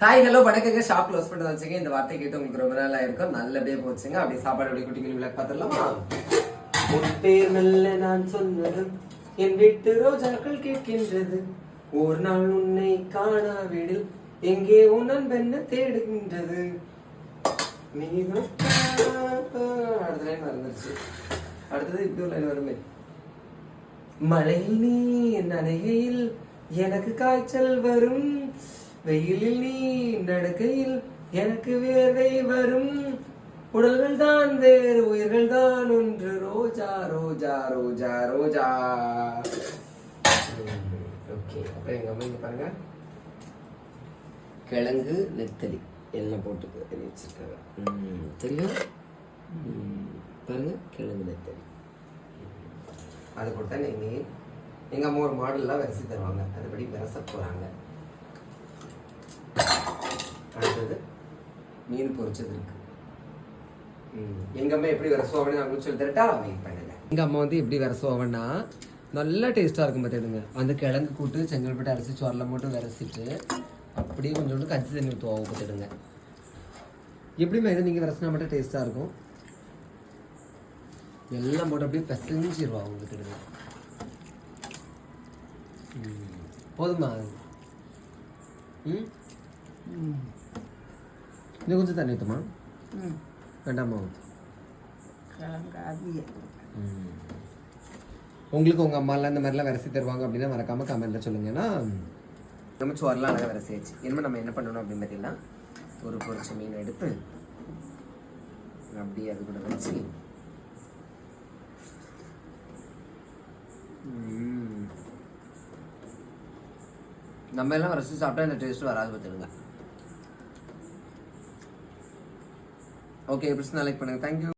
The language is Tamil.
ஹாய் ஹலோ வணக்கங்க. ஷாப் க்ளோஸ் பண்ணி வச்சுங்க. இந்த வார்த்தை கேட்டு உங்களுக்கு ரொம்ப நாள் ஆயிருக்கும். நல்லபடியே போச்சுங்க. அப்படியே சாப்பாடு அப்படி குட்டி குட்டி விளக்கு பார்த்துடலாமா? உன் பேர் நல்ல நான் சொன்னது என் வீட்டு ரோஜாக்கள் கேட்கின்றது. ஒரு நாள் உன்னை காணாவிடில் எங்கே உன் அன்பென்ன தேடுகின்றது? நீ அடுத்த லைன் மறந்துருச்சு. அடுத்தது இப்படி ஒரு லைன் வருமே. மழையில் நீ நனைகையில் எனக்கு காய்ச்சல் வரும். வெயிலில் நீ நடக்கையில் எனக்கு வேர்வை வரும். உடல்கள் தான் வேறு உயிர்கள் தான் ஒன்று. ரோஜா ரோஜா ரோஜா ரோஜா. ஓகே அப்ப எங்க அம்மா இங்க பாருங்க. கிழங்கு நெத்தலி. எல்லாம் போட்டு கறி வச்சிருக்காங்க. ம், சரியா பாருங்க கிழங்கு நெத்தலி. அது கொடுத்தா நீங்கள் எங்கள் அம்மா ஒரு மாடல்லாம் வரிசை தருவாங்க. அதுபடி விரச போகிறாங்க அடுத்தது மீன் பொரிச்சது இருக்கு. ம், எங்க அம்மா எப்படி வர நான் உங்களுக்கு சொல்லி தரட்டா? வெயிட் பண்ணுங்க எங்க அம்மா வந்து எப்படி விரசுவாங்கன்னா நல்லா டேஸ்டா இருக்கும் பார்த்துடுங்க அந்த கிழங்கு கூட்டு செங்கல்பட்டு அரிசி சோரில் மட்டும் விரசிட்டு அப்படியே கொஞ்சோண்டு கஞ்சி தண்ணி ஊற்றுவாங்க பார்த்துடுங்க எப்படிமா இதை நீங்கள் விரசினா மட்டும் டேஸ்ட்டாக இருக்கும்? எல்லாம் போட்டு அப்படியே பிசைஞ்சிருவா உங்களுக்கு ம். போதுமா? ம். இன்னும் கொஞ்சம் தண்ணி ஊற்றுமா ம் வேண்டாமா. உங்களுக்கு உங்கள் அம்மாலாம் இந்த மாதிரிலாம் விரசி தருவாங்க அப்படின்னா மறக்காமல் கமெண்ட்டில் சொல்லுங்கன்னா நம்ம சோறுலாம் அழகாக விரசியாச்சு இனிமேல் நம்ம என்ன பண்ணணும் அப்படின்னு பார்த்தீங்கன்னா ஒரு பொரிச்ச மீன் எடுத்து அப்படியே அது கூட வச்சு. நம்ம எல்லாம் ரசித்து சாப்பிட்டா இந்த டேஸ்ட் வராது பார்த்துடுங்க ஓகே பிரச்சனை லைக் பண்ணுங்கள் தேங்க்யூ